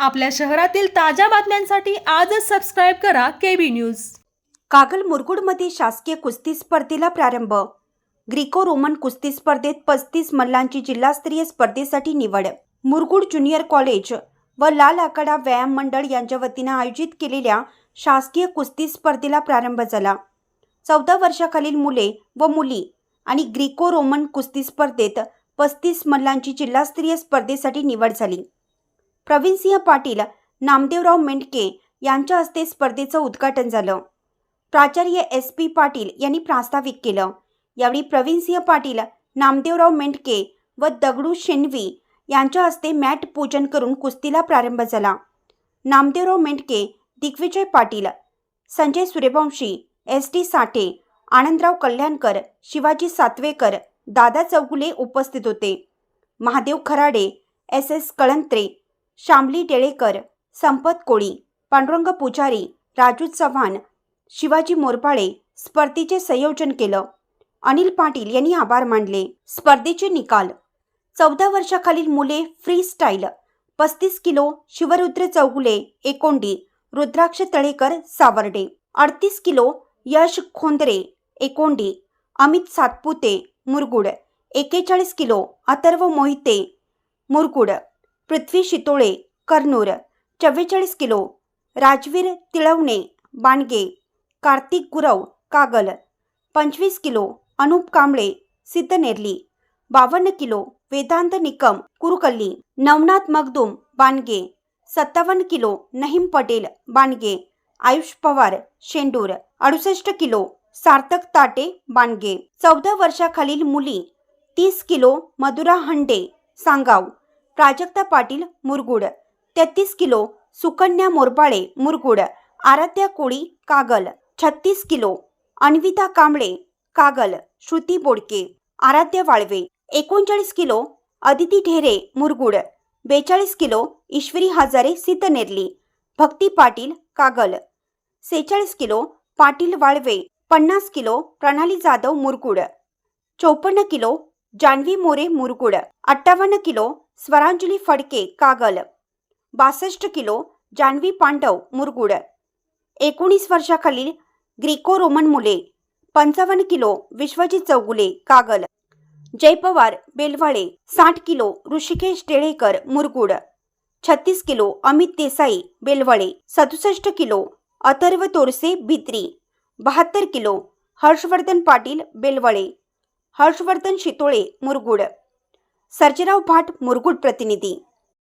आपल्या शहरातील ताज्या बातम्यांसाठी आजच सबस्क्राईब करा केबी न्यूज कागल मुरगुडमध्ये शासकीय कुस्ती स्पर्धेला प्रारंभ. ग्रीको रोमन कुस्ती स्पर्धेत पस्तीस मल्लांची जिल्हास्तरीय स्पर्धेसाठी निवड. मुरगुड ज्युनियर कॉलेज व लाल आकडा व्यायाम मंडळ यांच्या वतीनं आयोजित केलेल्या शासकीय कुस्ती स्पर्धेला प्रारंभ झाला. चौदा वर्षाखालील मुले व मुली आणि ग्रीको रोमन कुस्ती स्पर्धेत पस्तीस मल्लांची जिल्हास्तरीय स्पर्धेसाठी निवड झाली. प्रवीणसिंह पाटील नामदेवराव मेंढके यांच्या हस्ते स्पर्धेचं उद्घाटन झालं. प्राचार्य एस पी पाटील यांनी प्रास्ताविक केलं. यावेळी प्रवीणसिंह पाटील नामदेवराव मेंढके व दगडू शेणवी यांच्या हस्ते मॅट पूजन करून कुस्तीला प्रारंभ झाला. नामदेवराव मेंढके दिग्विजय पाटील संजय सूर्यवंशी एस टी साठे आनंदराव कल्याणकर शिवाजी सातवेकर दादा चौगुले उपस्थित होते. महादेव खराडे एस एस कळंत्रे शामली डेळेकर संपत कोळी पांडुरंग पुजारी राजू चव्हाण शिवाजी मोरपाळे स्पर्धेचे संयोजन केलं. अनिल पाटील यांनी आभार मानले. स्पर्धेचे निकाल. चौदा वर्षाखालील मुले फ्री स्टाईल पस्तीस किलो शिवरुद्र चौगुले एकोंडी रुद्राक्ष तळेकर सावर्डे. अडतीस किलो यश खोंदरे एकोंडी अमित सातपुते मुरगुड. एकेचाळीस किलो अथर्व मोहिते मुरगुड. पृथ्वी शितोळे कर्नूर चव्वेचाळीस किलो राजवीर तिळवणे बाणगे कार्तिक गुरव कागल पंचवीस किलो अनुप कांबळे सिद्धनेरली बावन्न किलो वेदांत निकम कुरुकल्ली नवनाथ मगदूम बाणगे सत्तावन्न किलो नहीम पटेल बाणगे आयुष पवार शेंडूर अडुसष्ट किलो सार्थक ताटे बाणगे चौदा वर्षाखालील मुली तीस किलो मधुरा हंडे सांगाव प्राजक्ता पाटील मुरगुड तेहतीस किलो सुकन्या मोरपाळे मुरगुड आराध्या कोळी कागल छत्तीस किलो अन्विता कांबळे कागल श्रुती बोडके आराध्य वाळवे एकोणचाळीस किलो अदिती ढेरे मुरगुड बेचाळीस किलो ईश्वरी हजारे सिद्धनेरली भक्ती पाटील कागल सेहेचाळीस किलो पाटील वाळवे पन्नास किलो प्रणाली जाधव मुरगुड चौपन्न किलो जान्हवी मोरे मुरगुड अठ्ठावन्न किलो स्वरांजली फडके कागल बासष्ट किलो जान्हवी पांडव मुरगुड एकोणीस वर्षाखालील ग्रीको रोमन मुले पंचावन्न किलो विश्वजित चौगुले कागल जयपवार बेलवाळे साठ किलो ऋषिकेश टेळेकर मुरगुड छत्तीस किलो अमित देसाई बेलवळे सदुसष्ट किलो अथर्व तोरसे भित्री बहात्तर किलो हर्षवर्धन पाटील बेलवळे हर्षवर्धन शितोळे मुरगुड. सर्जेराव भाट मुरगुड प्रतिनिधी.